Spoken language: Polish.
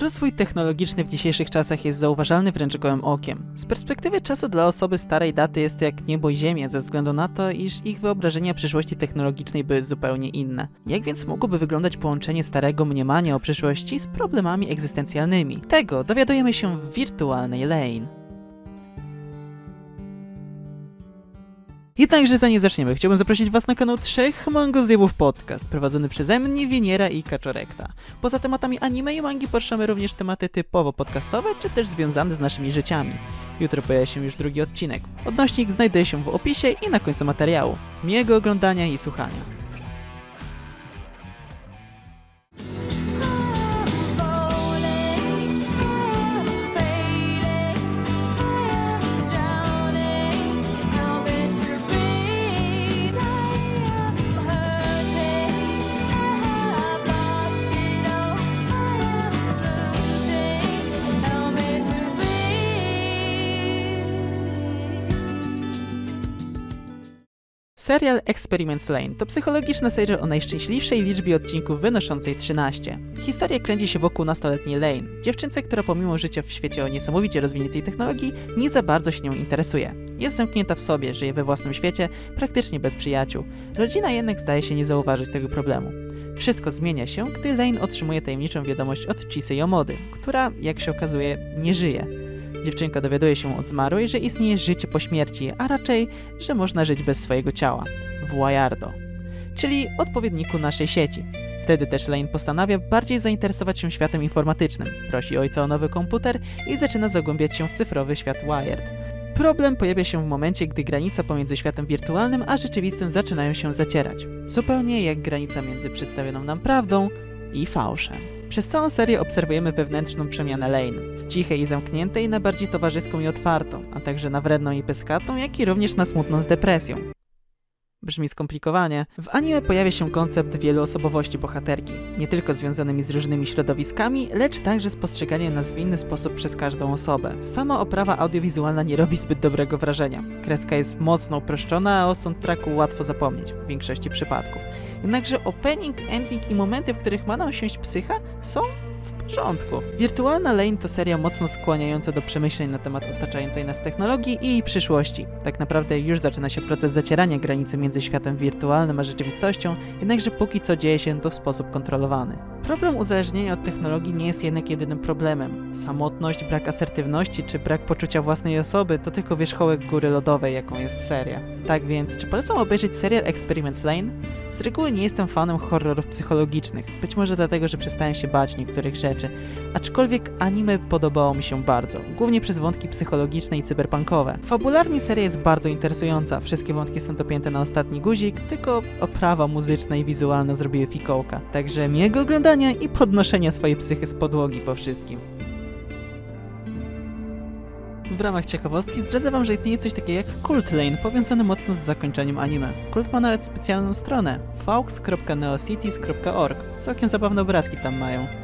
Rozwój technologiczny w dzisiejszych czasach jest zauważalny wręcz gołym okiem. Z perspektywy czasu dla osoby starej daty jest to jak niebo i ziemia, ze względu na to, iż ich wyobrażenia przyszłości technologicznej były zupełnie inne. Jak więc mogłoby wyglądać połączenie starego mniemania o przyszłości z problemami egzystencjalnymi? Tego dowiadujemy się w wirtualnej Lane. Jednakże zanim zaczniemy, chciałbym zaprosić Was na kanał Trzech Mangozjebów Podcast, prowadzony przeze mnie, Wieniera i Kaczorekta. Poza tematami anime i mangi poruszamy również tematy typowo podcastowe, czy też związane z naszymi życiami. Jutro pojawia się już drugi odcinek. Odnośnik znajduje się w opisie i na końcu materiału. Miłego oglądania i słuchania. Serial Experiments Lane to psychologiczna seria o najszczęśliwszej liczbie odcinków wynoszącej 13. Historia kręci się wokół nastoletniej Lane, dziewczynce, która pomimo życia w świecie o niesamowicie rozwiniętej technologii nie za bardzo się nią interesuje. Jest zamknięta w sobie, żyje we własnym świecie, praktycznie bez przyjaciół. Rodzina jednak zdaje się nie zauważyć tego problemu. Wszystko zmienia się, gdy Lane otrzymuje tajemniczą wiadomość od Chisei Yomody, która, jak się okazuje, nie żyje. Dziewczynka dowiaduje się od zmarłej, że istnieje życie po śmierci, a raczej, że można żyć bez swojego ciała. W Wayardo, czyli odpowiedniku naszej sieci. Wtedy też Lane postanawia bardziej zainteresować się światem informatycznym. Prosi ojca o nowy komputer i zaczyna zagłębiać się w cyfrowy świat Wired. Problem pojawia się w momencie, gdy granica pomiędzy światem wirtualnym a rzeczywistym zaczynają się zacierać. Zupełnie jak granica między przedstawioną nam prawdą i fałszem. Przez całą serię obserwujemy wewnętrzną przemianę Lane, z cichej i zamkniętej na bardziej towarzyską i otwartą, a także na wredną i pyskatą, jak i również na smutną z depresją. Brzmi skomplikowanie. W anime pojawia się koncept wieloosobowości bohaterki, nie tylko związanymi z różnymi środowiskami, lecz także z postrzeganiem nas w inny sposób przez każdą osobę. Sama oprawa audiowizualna nie robi zbyt dobrego wrażenia. Kreska jest mocno uproszczona, a o soundtracku łatwo zapomnieć, w większości przypadków. Jednakże opening, ending i momenty, w których ma nam siąść psycha, są w porządku. Wirtualna Lane to seria mocno skłaniająca do przemyśleń na temat otaczającej nas technologii i jej przyszłości. Tak naprawdę już zaczyna się proces zacierania granicy między światem wirtualnym a rzeczywistością, jednakże póki co dzieje się to w sposób kontrolowany. Problem uzależnienia od technologii nie jest jednak jedynym problemem. Samotność, brak asertywności czy brak poczucia własnej osoby to tylko wierzchołek góry lodowej, jaką jest seria. Tak więc, czy polecam obejrzeć serial Experiments Lane? Z reguły nie jestem fanem horrorów psychologicznych, być może dlatego, że przestałem się bać niektórych rzeczy, aczkolwiek anime podobało mi się bardzo, głównie przez wątki psychologiczne i cyberpunkowe. Fabularnie seria jest bardzo interesująca, wszystkie wątki są dopięte na ostatni guzik, tylko oprawa muzyczna i wizualna zrobiły fikołka. Także miłego oglądania i podnoszenia swojej psychy z podłogi po wszystkim. W ramach ciekawostki zdradzę wam, że istnieje coś takiego jak Cult Lane, powiązane mocno z zakończeniem anime. Kult ma nawet specjalną stronę faux.neocities.org. Całkiem zabawne obrazki tam mają.